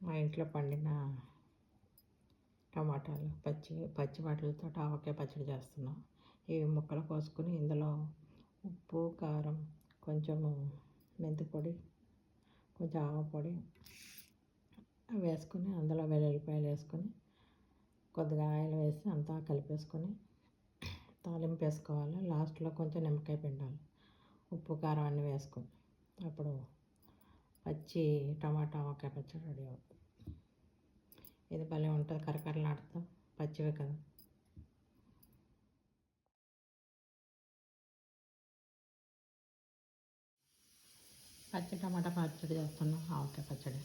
మా ఇంట్లో పండిన టమాటాలు పచ్చి పచ్చి వాటితో ఆవకాయ పచ్చడి చేస్తున్నాం. ఇవి ముక్కలు కోసుకుని ఇందులో ఉప్పు కారం కొంచెము మెంతి పొడి కొంచెం ఆవపొడి వేసుకొని అందులో వెల్లుల్లిపాయలు వేసుకొని కొద్దిగా ఆయిల్ వేసి అంతా కలిపేసుకొని తాలింపు వేసుకోవాలి. లాస్ట్లో కొంచెం నిమ్మకాయ పిండాలి. ఉప్పు కారం అన్నీ వేసుకొని అప్పుడు పచ్చి టమాటా ఆవకాయ పచ్చడి రెడీ అవుతుంది. ఇది భలే ఉంటుంది. కరకరలాడుతూ పచ్చివే కదా. పచ్చి టమాటా పచ్చడి చేస్తున్నాం. ఆవకాయ పచ్చడి.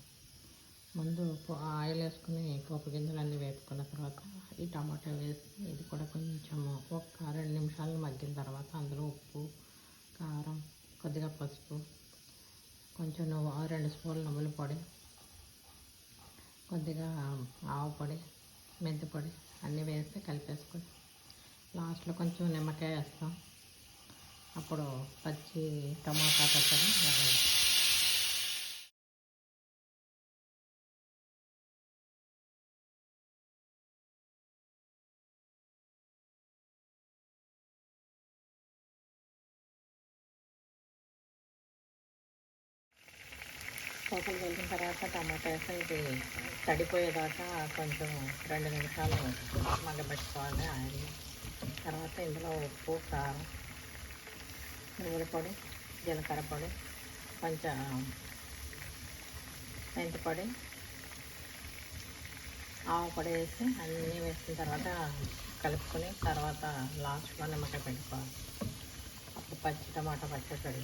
ముందు ఆయిల్ వేసుకుని పోపు గింజలు అన్నీ వేపుకున్న తర్వాత ఈ టమాటా వేసి ఇది కూడా కొంచెం ఒక రెండు నిమిషాలు మగ్గిన తర్వాత అందులో ఉప్పు కారం కొద్దిగా పసుపు కొంచెం నువ్వు రెండు స్పూన్లు నువ్వుల పొడి కొద్దిగా ఆవు పొడి మెంతి పొడి అన్నీ వేసి కలిపేసుకొని లాస్ట్లో కొంచెం నిమ్మకాయ వేస్తాం. అప్పుడు పచ్చి టమాటా పచ్చడి పోపులు కలిపిన తర్వాత టమాటా వేసి ఇది తడిపోయేదాకా కొంచెం రెండు నిమిషాలు మగ్గబెట్టుకోవాలి ఆయిల్. తర్వాత ఇందులో ఉప్పు కారం నువ్వుల పొడి జీలకర్ర పొడి కొంచెం మెంతి పొడి ఆవు పొడి వేసి అన్నీ వేసిన తర్వాత కలుపుకొని తర్వాత లాస్ట్లో నిమ్మకాయ పెట్టుకోవాలి అప్పుడు పచ్చి టమాటా పచ్చడి రెడీ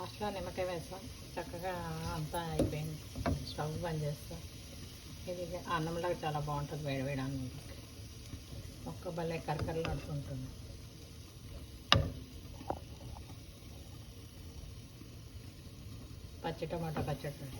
లాస్ట్లో నిమ్మకాయ వేస్తాం చక్కగా అంతా అయిపోయింది. స్టవ్ బంద్ చేస్తాం. ఇది అన్నంలాగా చాలా బాగుంటుంది వేడి వేడి అన్నంలోకి ఒక్క భలే కరకరలాడుతుంటుంది. పచ్చి టమాటా పచ్చడి.